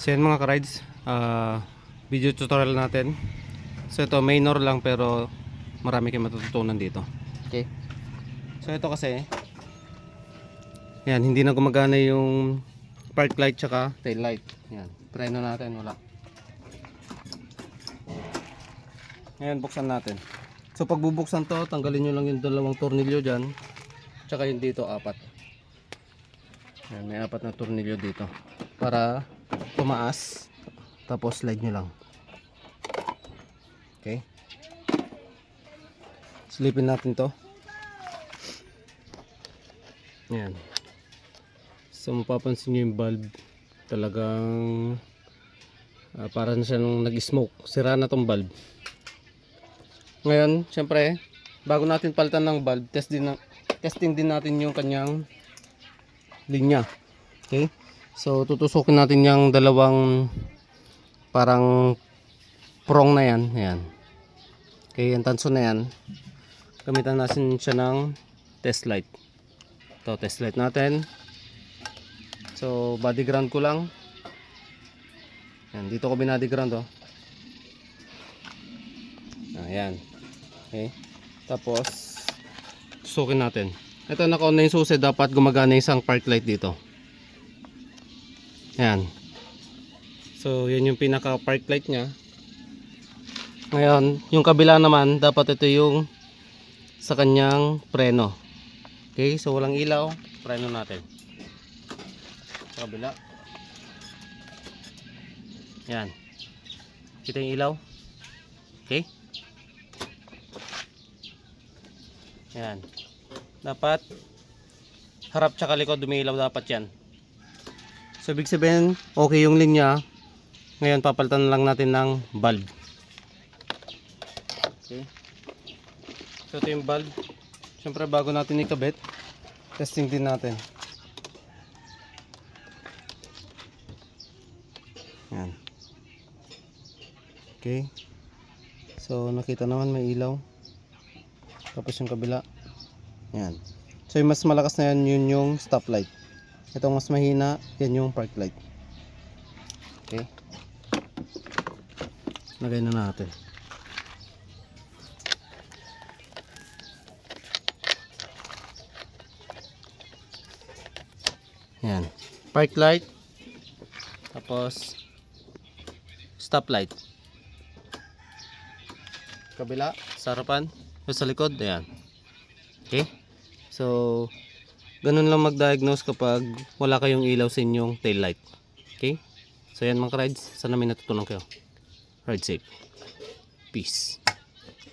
So yan mga ka-rides, ah, video tutorial natin. So ito minor lang pero marami kayong matututunan dito. Okay. So ito kasi yan, hindi na gumagana yung park light tsaka tail light. Yan, preno natin, wala. Ngayon buksan natin. So pag bubuksan to, tanggalin nyo lang yung dalawang tornilyo dyan. Tsaka yung dito, apat. Yan, may apat na tornilyo dito. Para tumaas. Tapos slide nyo lang. Okay. Silipin natin to. Yan. So mapapansin nyo yung bulb. Talagang ah, para na siya nung nag-smoke. Sira na tong bulb. Ngayon, syempre, bago natin palitan ng bulb, test din na, testing din natin yung kanyang linya. Okay? So, tutusukin natin yung dalawang parang prong na yan. Ayan. Okay, yung tanso na yan. Gamitan natin siya ng test light. Ito, test light natin. So, body ground ko lang. Yan, dito ko binody ground, oh. Ayan. Okay. Tapos, susukin natin. Ito, naka-on na yung susi. Dapat gumagana yung isang park light dito. Ayan. So, yan yung pinaka-park light niya. Ngayon, yung kabila naman, dapat ito yung sa kanyang preno. Okay, so walang ilaw, preno natin. Sa kabila. Yan. Kita yung ilaw? Okay? Yan. Dapat harap tsaka likod dumilaw dapat yan. So ibig sabihin, okay yung linya. Ngayon papalitan lang natin ng bulb. Okay. So ito yung bulb. Siyempre bago natin ikabit, testing din natin. Yan. Okay. So nakita naman may ilaw. Tapos yung kabila. Yan. So yung mas malakas na yan, yun yung stoplight. Itong mas mahina, yan yung park light. Okay. Lagay na natin. Yan. Park light. Tapos stoplight. Kabila, sa harapan, yung sa likod, ayan. Okay? So, ganun lang mag-diagnose kapag wala kayong ilaw sa inyong tail light. Okay? So, yan mga rides. Sana may natutunan kayo. Ride safe. Peace.